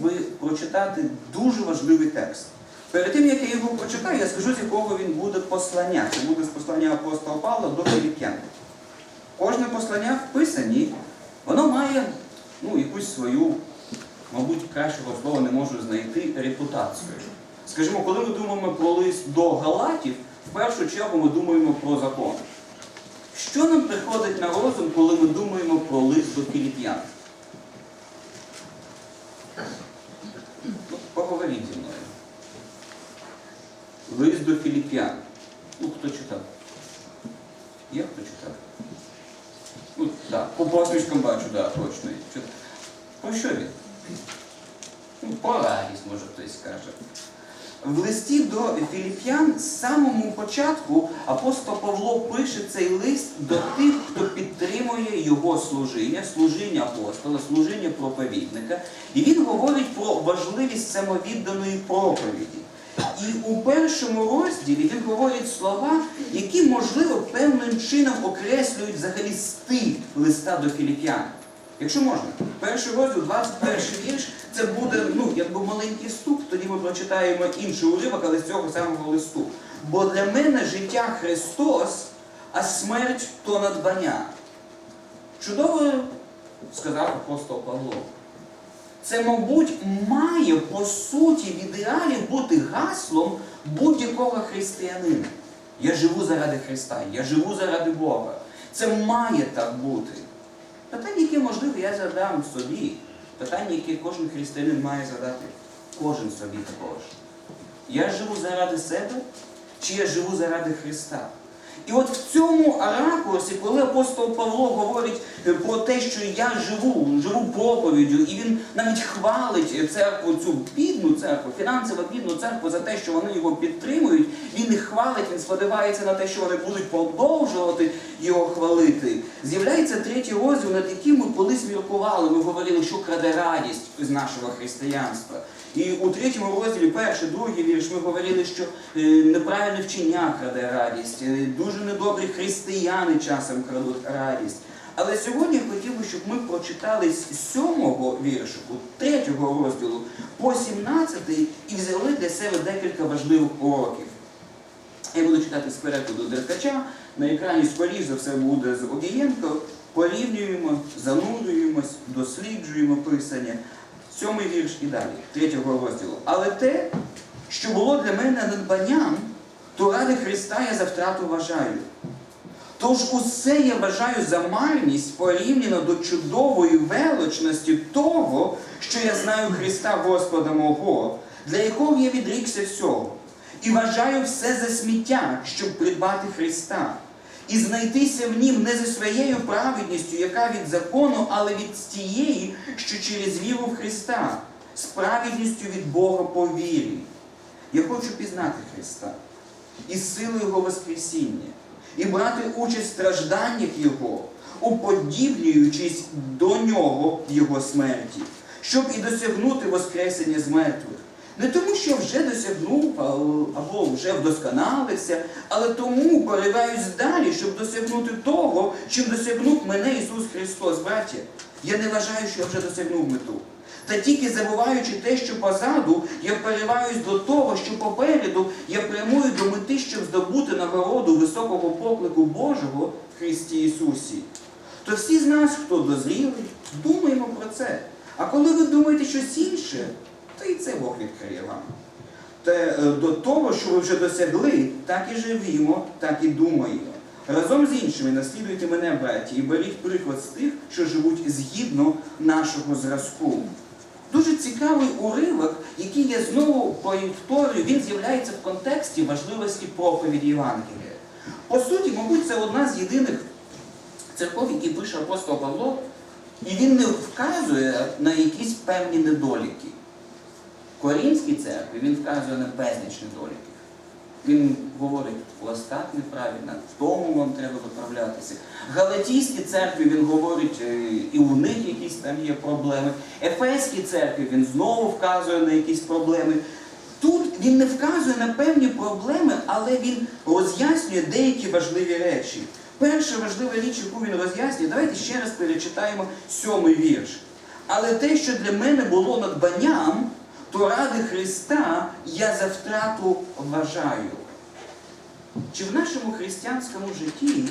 би прочитати дуже важливий текст. Перед тим, як я його прочитаю, я скажу, з якого він буде послання. Це буде з послання апостола Павла до Філіп'ян. Кожне послання в Писанні, воно має ну, якусь свою, мабуть, кращого слова не можу знайти, репутацію. Скажімо, коли ми думаємо про лист до Галатів, в першу чергу ми думаємо про закон. Що нам приходить на розум, коли ми думаємо про лист до Філіп'ян? Ну, поговоріть зі мною. Лист до Філіп'ян. Ну, хто читав? Є хто читав? Ну, так, по посмішкам бачу, да, точно. Про що він? Ну, про радість, може хтось скаже. В листі до Філіп'ян з самому початку апостол Павло пише цей лист до тих, хто підтримує його служіння, служіння апостола, служіння проповідника. І він говорить про важливість самовідданої проповіді. І у першому розділі він говорить слова, які, можливо, певним чином окреслюють взагалі стиль листа до Філіп'ян. Якщо можна, перший розділ, 21 вірш, це буде ну, якби маленький вступ, тоді ми прочитаємо інший уривок, але з цього самого листу. Бо для мене життя Христос, а смерть то надбання. Чудово сказав апостол Павло. Це, мабуть, має по суті в ідеалі бути гаслом будь-якого християнина. Я живу заради Христа, я живу заради Бога. Це має так бути. Питання, які можливо, я задам собі. Питання, які кожен християнин має задати. Кожен собі також. Я живу заради себе, чи я живу заради Христа? І от в цьому ракурсі, коли апостол Павло говорить е, про те, що я живу, живу проповіддю, і він навіть хвалить церкву, цю бідну церкву, фінансово бідну церкву за те, що вони його підтримують, він їх хвалить, він сподівається на те, що вони будуть продовжувати його хвалити. З'являється третій розділ, над яким ми колись міркували. Ми говорили, що краде радість з нашого християнства. І у третьому розділі, перший, другий вірш, ми говорили, що е, неправильне вчення краде радість, е, дуже недобрі християни часом крадуть радість. Але сьогодні я хотів би, щоб ми прочитали з сьомого віршику, третього розділу по 17 і взяли для себе декілька важливих уроків. Я буду читати з перекладу Деркача. На екрані, скоріш за все, буде з Огієнко. Порівнюємо, занурюємось, досліджуємо писання. Сьомий вірш і далі, третього розділу. Але те, що було для мене надбанням, то ради Христа я за втрату вважаю. Тож усе я вважаю за марність порівняно до чудової величності того, що я знаю Христа Господа мого, для якого я відрікся всього, і вважаю все за сміття, щоб придбати Христа, і знайтися в нім не за своєю праведністю, яка від закону, але від тієї, що через віру в Христа, з праведністю від Бога по вірі. Я хочу пізнати Христа і силу Його Воскресіння, і брати участь в стражданнях Його, уподібнюючись до Нього в Його смерті, щоб і досягнути Воскресення з мертвих. Не тому, що вже досягнув або вже вдосконалився, але тому пориваюсь далі, щоб досягнути того, чим досягнув мене Ісус Христос, браття. Я не вважаю, що я вже досягнув мету. Та тільки забуваючи те, що позаду, я перериваюсь до того, що попереду я прямую до мети, щоб здобути нагороду високого поклику Божого в Христі Ісусі. То всі з нас, хто дозрілий, думаємо про це. А коли ви думаєте щось інше, то і це Бог відкриє вам. Та е, до того, що ви вже досягли, так і живімо, так і думаємо. Разом з іншими наслідуйте мене, браті, і беріть приклад з тих, що живуть згідно нашого зразку. Дуже цікавий уривок, який я знову повторюю, він з'являється в контексті важливості проповіді Євангелія. По суті, мабуть, це одна з єдиних церков, які пише апостол Павло, і він не вказує на якісь певні недоліки. Корінській церкві він вказує на безліч недоліків. Він говорить, неправильно, в тому вам треба виправлятися. Галатійській церкві він говорить, е, і у них якісь там є проблеми. Ефеській церкві він знову вказує на якісь проблеми. Тут він не вказує на певні проблеми, але він роз'яснює деякі важливі речі. Перша важлива річ, яку він роз'яснює, давайте ще раз перечитаємо сьомий вірш. Але те, що для мене було надбанням, то ради Христа я за втрату вважаю. Чи в нашому християнському житті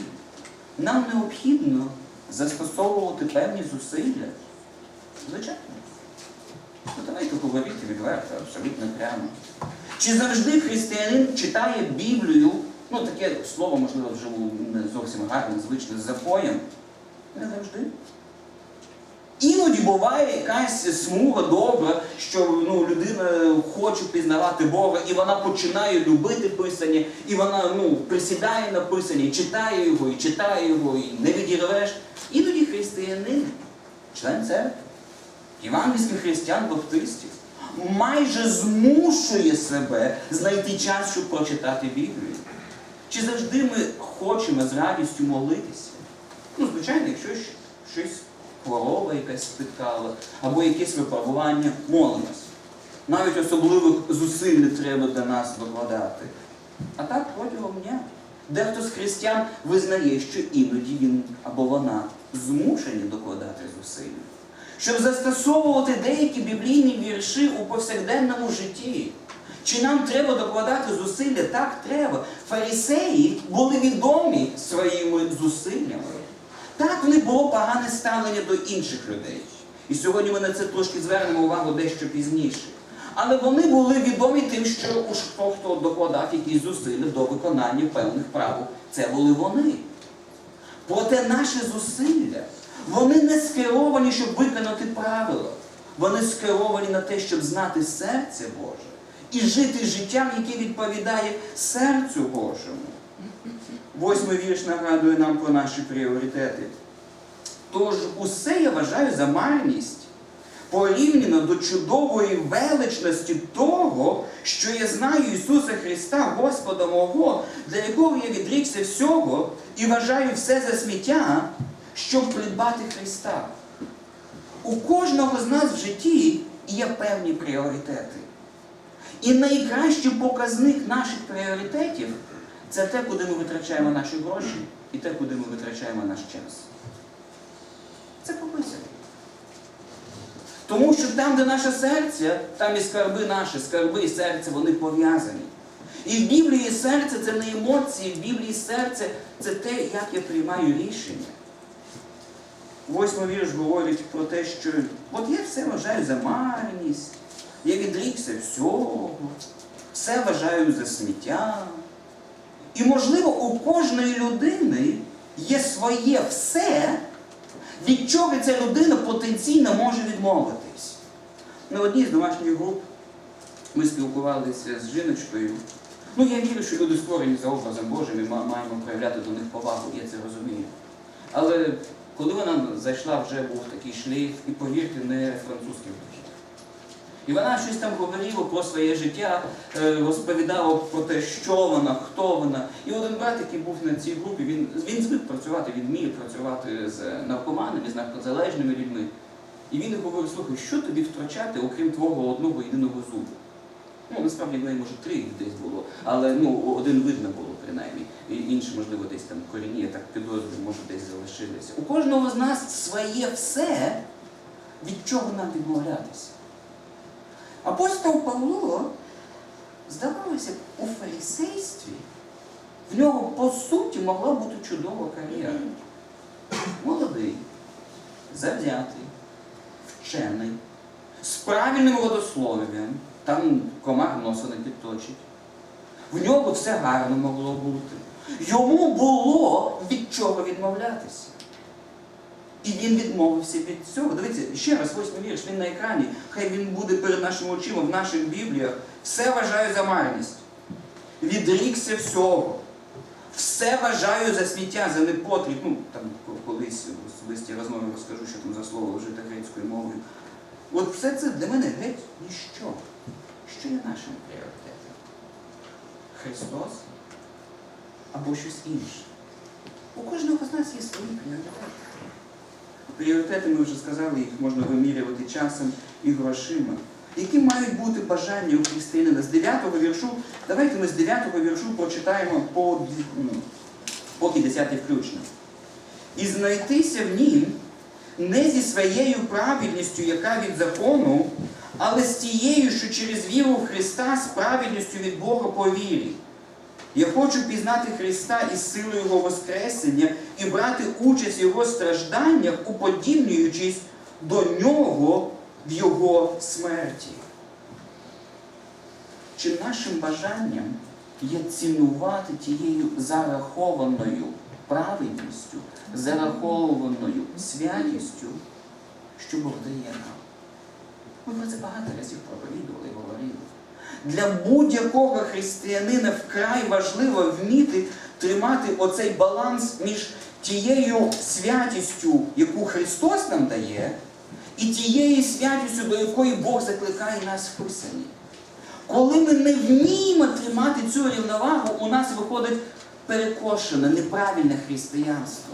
нам необхідно застосовувати певні зусилля? Звичайно. Ну, давайте говорити відверто, абсолютно прямо. Чи завжди християнин читає Біблію, ну таке слово, можливо, вживу не зовсім гарне, звичне, з запоєм? Не завжди. Іноді буває якась смуга добра, що ну, людина хоче пізнавати Бога, і вона починає любити Писання, і вона ну, присідає на Писання, і читає його, і читає його, і не відірвеш. Іноді християнин, член церкви, євангельських християн баптистів, майже змушує себе знайти час, щоб прочитати Біблію. Чи завжди ми хочемо з радістю молитися? Ну, звичайно, якщо щось хвороба якась спіткала, або якесь випробування, молимось. Навіть особливих зусиль не треба до нас докладати. А так протягом дня. Дехто з християн визнає, що іноді він або вона змушені докладати зусиль. Щоб застосовувати деякі біблійні вірші у повсякденному житті. Чи нам треба докладати зусилля? Так, треба. Фарисеї були відомі своїми зусиллями. Так, в них було погане ставлення до інших людей. І сьогодні ми на це трошки звернемо увагу дещо пізніше. Але вони були відомі тим, що уж хто хто докладав якісь зусилля до виконання певних правил, це були вони. Проте наші зусилля, вони не скеровані, щоб виконати правила. Вони скеровані на те, щоб знати серце Боже і жити життям, яке відповідає серцю Божому. Восьмий вірш нагадує нам про наші пріоритети. Тож усе я вважаю за марність порівняно до чудової величності того, що я знаю Ісуса Христа, Господа мого, для якого я відрікся всього і вважаю все за сміття, щоб придбати Христа. У кожного з нас в житті є певні пріоритети. І найкращий показник наших пріоритетів це те, куди ми витрачаємо наші гроші, і те, куди ми витрачаємо наш час. Це прописано. Тому що там, де наше серце, там і скарби наші, скарби і серце, вони пов'язані. І в Біблії серце це не емоції, в Біблії серце це те, як я приймаю рішення. Восьмий вірш говорить про те, що от я все вважаю за марність, я відрікся всього, все вважаю за сміття. І, можливо, у кожної людини є своє все, від чого ця людина потенційно може відмовитись. На одній з домашніх груп ми спілкувалися з жіночкою. Ну, я вірю, що люди створені за образом Божим і ма- маємо проявляти до них повагу, я це розумію. Але коли вона зайшла, вже був такий шлейф, і повірте, не французький духів. І вона щось там говорила про своє життя, е, розповідала про те, що вона, хто вона. І один брат, який був на цій групі, він, він звик працювати, він вміє працювати з наркоманами, з наркозалежними людьми. І він говорить, слухай, що тобі втрачати, окрім твого одного єдиного зубу? Ну, насправді в неї, може, три десь було, але ну, один видно було принаймні. І інші, можливо, десь там корінні, так підозрюю, може, десь залишилися. У кожного з нас своє все, від чого нам відмовлятися. Апостол Павло, здавалося, б, у фарисействі в нього по суті могла бути чудова кар'єра. Молодий, завзятий, вчений, з правильним родослов'ям, там комар носа не підточить. В нього все гарно могло бути. Йому було від чого відмовлятися. І він відмовився від цього. Дивіться, ще раз восьмий вірш, він на екрані. Хай він буде перед нашими очима в наших бібліях. Все вважаю за марність. Відрікся всього. Все вважаю за сміття, за непотріб. Ну, там колись в особистій розмові розкажу, що там за слово вжите грецькою мовою. От все це для мене геть ніщо. Що є нашим пріоритетом? Христос або щось інше. У кожного з нас є свої пріоритети. Пріоритети, ми вже сказали, їх можна вимірювати часом і грошима. Які мають бути бажання у християнина? З 9 віршу, давайте ми з 9-го віршу прочитаємо по, ну, по 50 включно. І знайтися в нім не зі своєю праведністю, яка від закону, але з тією, що через віру в Христа з праведністю від Бога по вірі. Я хочу пізнати Христа із силою Його Воскресення і брати участь в Його стражданнях, уподібнюючись до Нього в Його смерті. Чи нашим бажанням є цінувати тією зарахованою праведністю, зарахованою святістю, що Бог дає нам? Ми про це багато разів проповідували і говорили. Для будь-якого християнина вкрай важливо вміти тримати оцей баланс між тією святістю, яку Христос нам дає, і тією святістю, до якої Бог закликає нас в Писанні. Коли ми не вміємо тримати цю рівновагу, у нас виходить перекошене, неправильне християнство.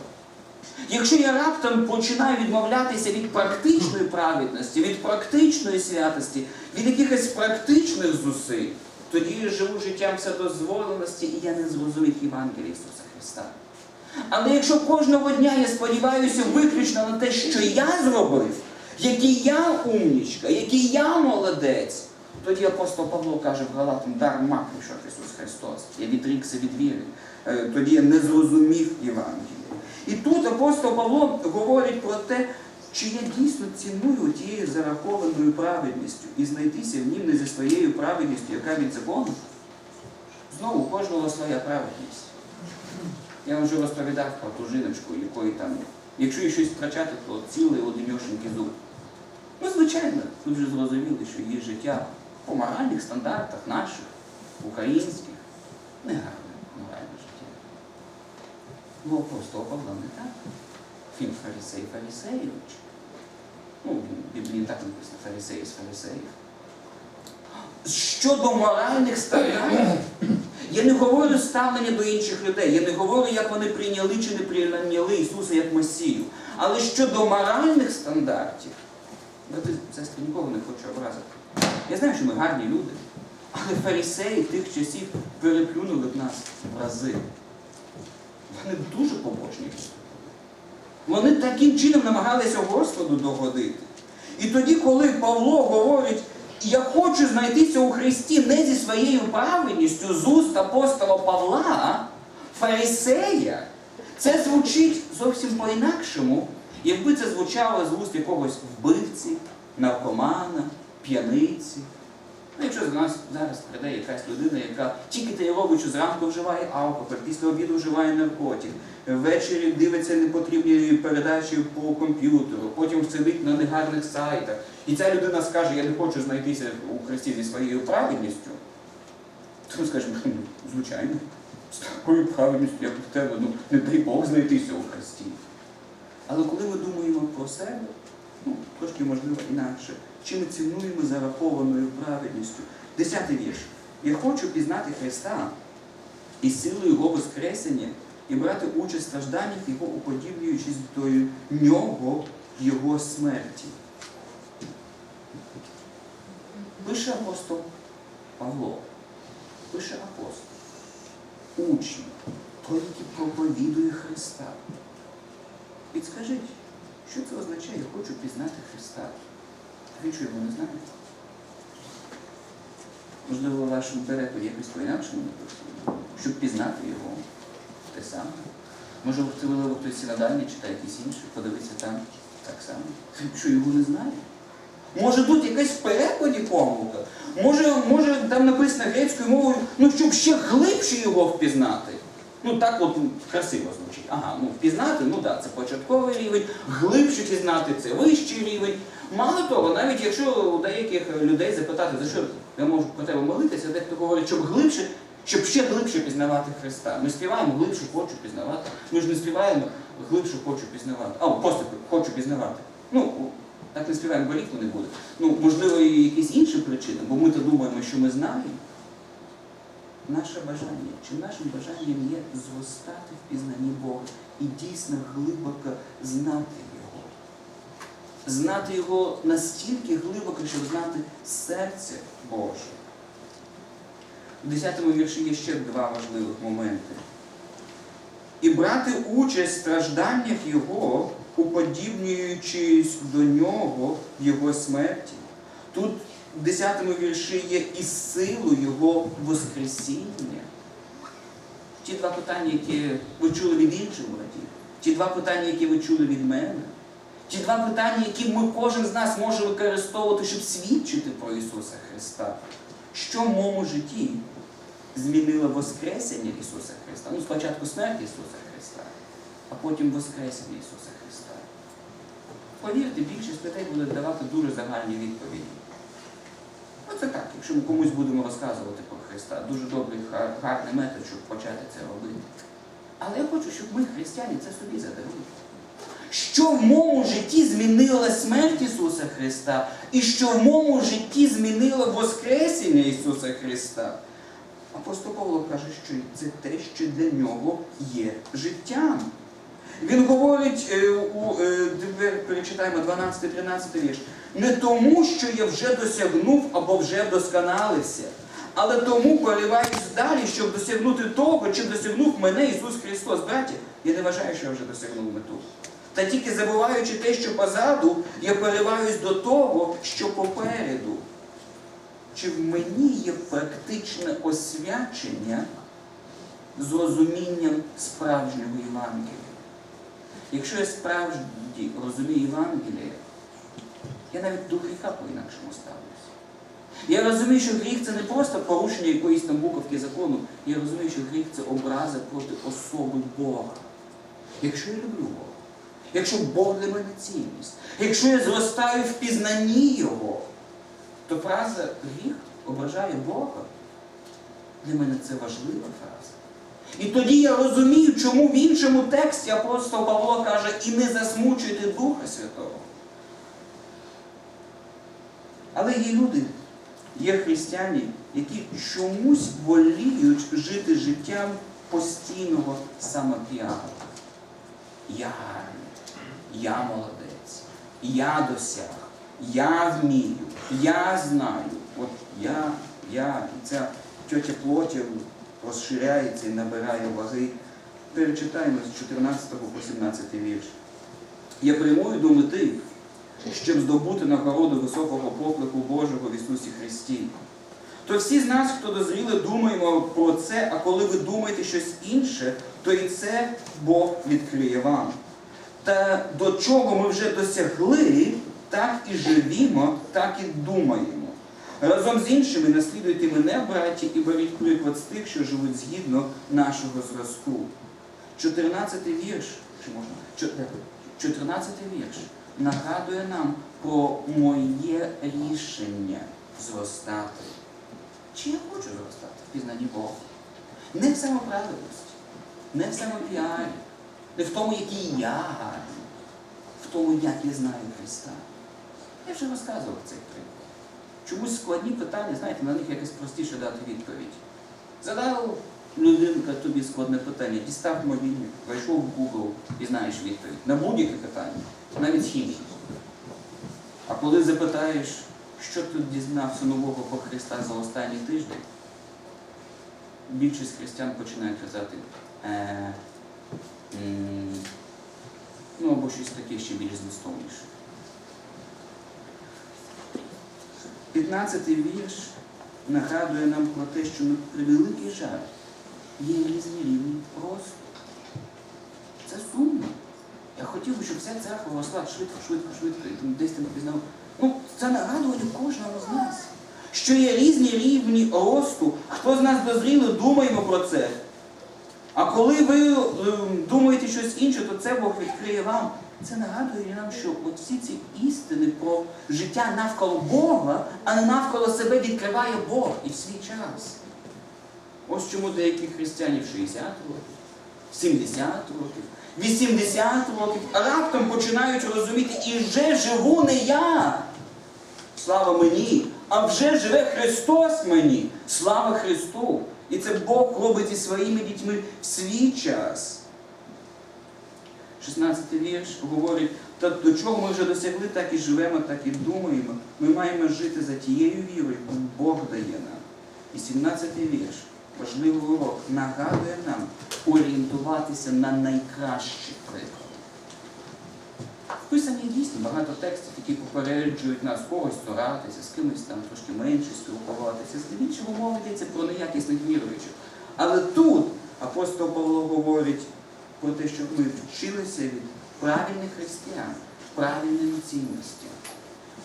Якщо я раптом починаю відмовлятися від практичної праведності, від практичної святості, від якихось практичних зусиль, тоді я живу життям вседозволеності і я не зрозумів Євангелія Ісуса Христа. Але якщо кожного дня я сподіваюся виключно на те, що я зробив, який я умнічка, який я молодець, тоді апостол Павло каже в Галатам, дарма прийшов Ісус Христос. Я відрікся від віри. Е, Тоді я не зрозумів Євангелія. І тут апостол Павло говорить про те, чи я дійсно ціную тією зарахованою праведністю і знайтися в нім не зі своєю праведністю, яка від закону. Знову кожного своя праведність. Я вам вже розповідав про ту жіночку, якої там, якщо їй щось втрачати, то цілий одиньошенький зуб. Ну, звичайно, ви вже зрозуміли, що її життя по моральних стандартах наших, українських, не гарне. Ну, не так. Фільм Фарисей Фарисеєвич. Ну, в Біблії так написано Фарисей з фарисеїв. Щодо моральних стандартів, я не говорю ставлення до інших людей, я не говорю, як вони прийняли чи не прийняли Ісуса як Месію. Але щодо моральних стандартів, брати, сестри, нікого не хочу образити. Я знаю, що ми гарні люди, але фарисеї тих часів переплюнули б нас в рази. Вони дуже побожні. Вони таким чином намагалися Господу догодити. І тоді, коли Павло говорить, я хочу знайтися у Христі не зі своєю праведністю з уст апостола Павла, фарисея, це звучить зовсім по-інакшому, якби це звучало з уст якогось вбивці, наркомана, п'яниці. Ну, якщо з нас зараз прийде якась людина, яка тільки що зранку вживає алкоголь, після обіду вживає наркотик, ввечері дивиться непотрібні передачі по комп'ютеру, потім сидить на негарних сайтах. І ця людина скаже, я не хочу знайтися у Христі зі своєю праведністю, то ми скажемо, «Ну, звичайно, з такою праведністю, як в тебе, ну не дай Бог знайтися у Христі. Але коли ми думаємо про себе, ну, трошки можливо інакше, чи ми цінуємо зарахованою праведністю? Десятий вірш. Я хочу пізнати Христа і силою Його Воскресення і брати участь в стражданнях Його, уподібнюючись до Нього Його смерті. Пише апостол Павло, пише апостол, учень, той, який проповідує Христа. Підскажіть, що це означає, я хочу пізнати Христа? Ви що його не знаєте? Можливо, в вашому перекладі якось по-інакшому написано, щоб пізнати його те саме. Може, можливо, хтось синодальний читає якийсь інший, подивиться там так само. Ви що його не знає? Може тут якась в перекладі помилка? Може, може там написано грецькою мовою, ну щоб ще глибше його впізнати. Ну так от красиво звучить. Ага, ну впізнати, ну так, це початковий рівень, глибше пізнати це вищий рівень. Мало того, навіть якщо у деяких людей запитати, за що я можу про тебе молитися, дехто говорить, щоб глибше, щоб ще глибше пізнавати Христа. Ми співаємо глибше хочу пізнавати. Ми ж не співаємо глибше хочу пізнавати. А, просто хочу пізнавати. Ну, так не співаємо, бо ліфту не буде. Ну, можливо, і якісь інші причини, бо ми то думаємо, що ми знаємо. Наше бажання, чи нашим бажанням є зростати в пізнанні Бога і дійсно глибоко знати Його. Знати Його настільки глибоко, щоб знати серце Боже. У 10 вірші є ще два важливих моменти. І брати участь в стражданнях Його, уподібнюючись до нього в його смерті. Тут в 10 вірші є і силу його Воскресіння. Ті два питання, які ви чули від інших братів, ті два питання, які ви чули від мене, ті два питання, які ми кожен з нас може використовувати, щоб свідчити про Ісуса Христа. Що в моєму житті змінило Воскресення Ісуса Христа? Ну, спочатку смерть Ісуса Христа, а потім Воскресення Ісуса Христа. Повірте, більшість людей буде давати дуже загальні відповіді. Оце так, якщо ми комусь будемо розказувати про Христа, дуже добрий, гарний метод, щоб почати це робити. Але я хочу, щоб ми, християни, це собі задали. Що в моєму житті змінила смерть Ісуса Христа, і що в моєму житті змінило Воскресіння Ісуса Христа? Апостол Павло каже, що це те, що для нього є життям. Він говорить, е, у, е, перечитаємо 12-13 вірш. Не тому, що я вже досягнув або вже вдосконалився, але тому пориваюсь далі, щоб досягнути того, чим досягнув мене Ісус Христос. Браті, я не вважаю, що я вже досягнув мету. Та тільки забуваючи те, що позаду, я пориваюсь до того, що попереду. Чи в мені є практичне освячення з розумінням справжнього Євангелія? Якщо я справді розумію Євангеліє, я навіть до гріха по-інакшому ставлюся. Я розумію, що гріх це не просто порушення якоїсь там буковки закону. Я розумію, що гріх це образа проти особи Бога. Якщо я люблю Бога, якщо Бог для мене цінність, якщо я зростаю в пізнанні Його, то фраза гріх ображає Бога. Для мене це важлива фраза. І тоді я розумію, чому в іншому тексті апостол Павло каже, і не засмучуйте Духа Святого. Але є люди, є християни, які чомусь воліють жити життям постійного самопіару. Я гарний, я молодець, я досяг, я вмію, я знаю. От я, я, і ця тьотя плоті розширяється і набирає ваги. Перечитаємо з 14 по 17 вірш. Я прямую до мети, щоб здобути нагороду високого поклику Божого в Ісусі Христі. То всі з нас, хто дозріли, думаємо про це, а коли ви думаєте щось інше, то і це Бог відкриє вам. Та до чого ми вже досягли, так і живімо, так і думаємо. Разом з іншими наслідуйте мене, браті, і беріть приклад з тих, що живуть згідно нашого зразку. 14 вірш, чи можна? Чо- 14 вірш нагадує нам про моє рішення зростати. Чи я хочу зростати в пізнанні Бога? Не в самоправедності, не в самопіарі, не в тому, який я гарний, в тому, як я знаю Христа. Я вже розказував цей приклад. Чомусь складні питання, знаєте, на них якось простіше дати відповідь. Задав людинка тобі складне питання, дістав мобільник, зайшов в Google і знаєш відповідь. На будь-яке питання, навіть хімії. А коли запитаєш, що ти дізнався нового про Христа за останній тиждень, більшість християн починають казати, е, ну або щось таке ще більш змістовніше. 15 вірш нагадує нам про те, що на превеликий жаль є рівні росту. Це сумно. Я хотів би, щоб вся церква росла швидко, швидко, швидко, і там десь там пізнав. Ну, це нагадування кожного з нас. Що є різні рівні росту. Хто з нас дозріли, думаємо про це. А коли ви е, думаєте щось інше, то це Бог відкриє вам. Це нагадує нам, що всі ці істини про життя навколо Бога, а не навколо себе відкриває Бог і в свій час. Ось чому деякі християни в 60 років, 70 років, 80 років раптом починають розуміти, і вже живу не я. Слава мені, а вже живе Христос мені. Слава Христу! І це Бог робить із своїми дітьми в свій час. 16 вірш говорить, та до чого ми вже досягли, так і живемо, так і думаємо. Ми маємо жити за тією вірою, яку Бог дає нам. І 17 вірш, важливий урок, нагадує нам орієнтуватися на найкращі приклади. Вписані дійсно багато текстів, які попереджують нас когось старатися, з кимось там трошки менше спілкуватися. Здебільшого мова йдеться про неякісних віруючих. Але тут апостол Павло говорить про те, щоб ми вчилися від правильних християн, правильної цінності.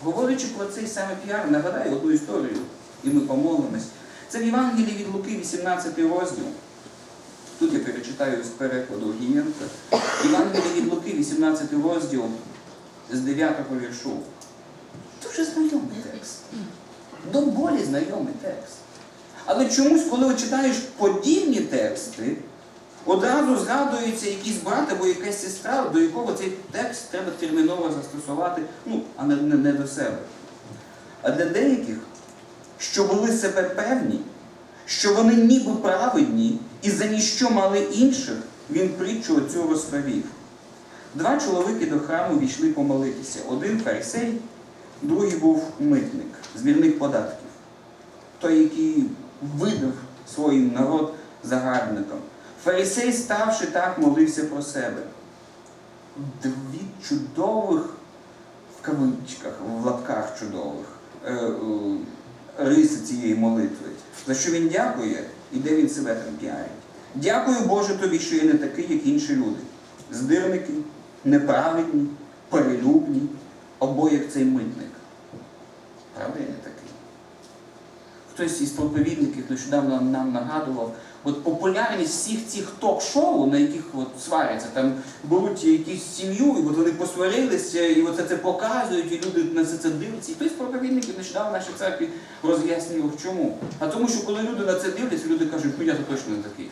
Говорячи про цей саме піар, нагадаю одну історію, і ми помолимось. Це в Євангелії від Луки, 18 розділ. Тут я перечитаю з перекладу Гієнка. Євангелії від Луки, 18 розділ з 9 віршу. Дуже знайомий текст. До болі знайомий текст. Але чомусь, коли читаєш подібні тексти, одразу згадується якийсь брат або якась сестра, до якого цей текст треба терміново застосувати, ну, а не, не, не до себе. А для деяких, що були себе певні, що вони ніби праведні і за ніщо мали інших, він притчу оцю розповів. Два чоловіки до храму війшли помолитися. Один фарисей, другий був митник, збірник податків. Той, який видав свій народ загарбником. Фарисей, ставши так, молився про себе. Дві чудових в кавичках, в лапках чудових е, е, риси цієї молитви. За що він дякує і де він себе там піарить. Дякую Боже тобі, що я не такий, як інші люди. Здирники, неправедні, перелюбні, або як цей митник. Правда, я не такий. Хтось із проповідників нещодавно нам нагадував, от популярність всіх цих ток-шоу, на яких от сваряться, там беруть якусь сім'ю, і от вони посварилися, і от це, це показують, і люди на це, це дивляться. І хтось проповідників нещодавно в нашій церкві роз'яснював, чому. А тому, що коли люди на це дивляться, люди кажуть, ну я то точно не такий.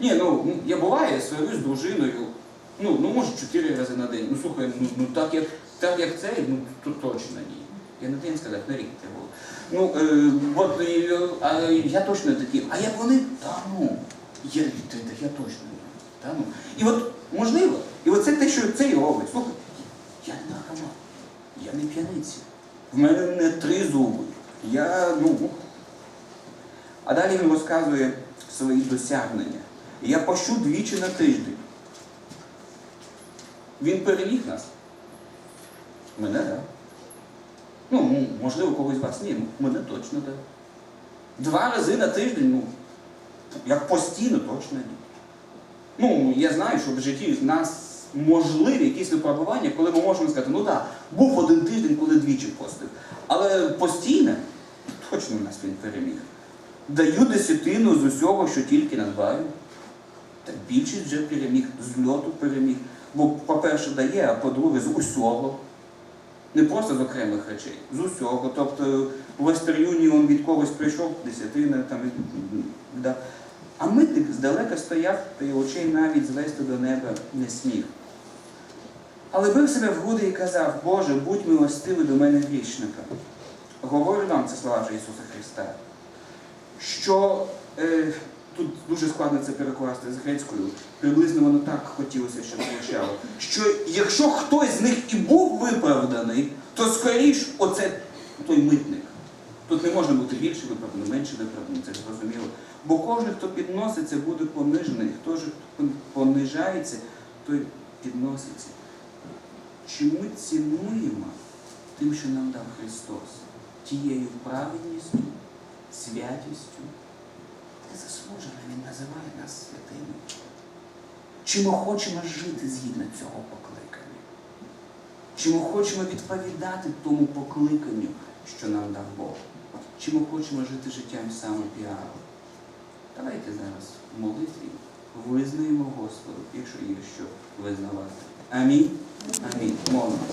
Ні, ну я буває, сварюсь з дружиною, ну, ну може чотири рази на день. Ну слухай, ну, ну так як так як цей, ну то точно ні. Я на день сказав, на рік треба було. Ну, е, от, е, а, я точно такий. А як вони? Та ну, я, та, я точно. Та ну. І от можливо, і оце те, що це і робить. Слухай, я не наркоман, я не п'яниця. В мене не три зуби. Я, ну. А далі він розказує свої досягнення. Я пощу двічі на тиждень. Він переміг нас. Мене так. Да. Ну, можливо, когось вас ні, ну, мене точно так. Два рази на тиждень, ну, як постійно, точно ні. Ну, я знаю, що в житті в нас можливі якісь випробування, коли ми можемо сказати, ну так, був один тиждень, коли двічі постив. Але постійно, точно в нас він переміг. Даю десятину з усього, що тільки надбаю. Так більшість вже переміг, з льоту переміг. Бо, по-перше, дає, а по-друге, з усього. Не просто з окремих речей, з усього. Тобто Western Union від когось прийшов десятина, там, да. а митник здалека стояв та й очей навіть звести до неба не смів. Але бив себе в груди і казав, Боже, будь милостивий до мене грішника. Говорю нам, це слова вже Ісуса Христа, що е, тут дуже складно це перекласти з грецькою, приблизно воно так хотілося, щоб звучало, що якщо хтось з них і був виправданий, то скоріш оце той митник. Тут не можна бути більше виправданий, менше виправданий, це зрозуміло. Бо кожен, хто підноситься, буде понижений. Хто ж понижається, той підноситься. Чи ми цінуємо тим, що нам дав Христос, тією праведністю, святістю? Незаслужено Він називає нас святими. Чи ми хочемо жити згідно цього? Чи ми хочемо відповідати тому покликанню, що нам дав Бог? Чи ми хочемо жити життям саме піару? Давайте зараз в молитві визнаємо Господу, якщо є що визнавати. Амінь. Амінь. Молимо.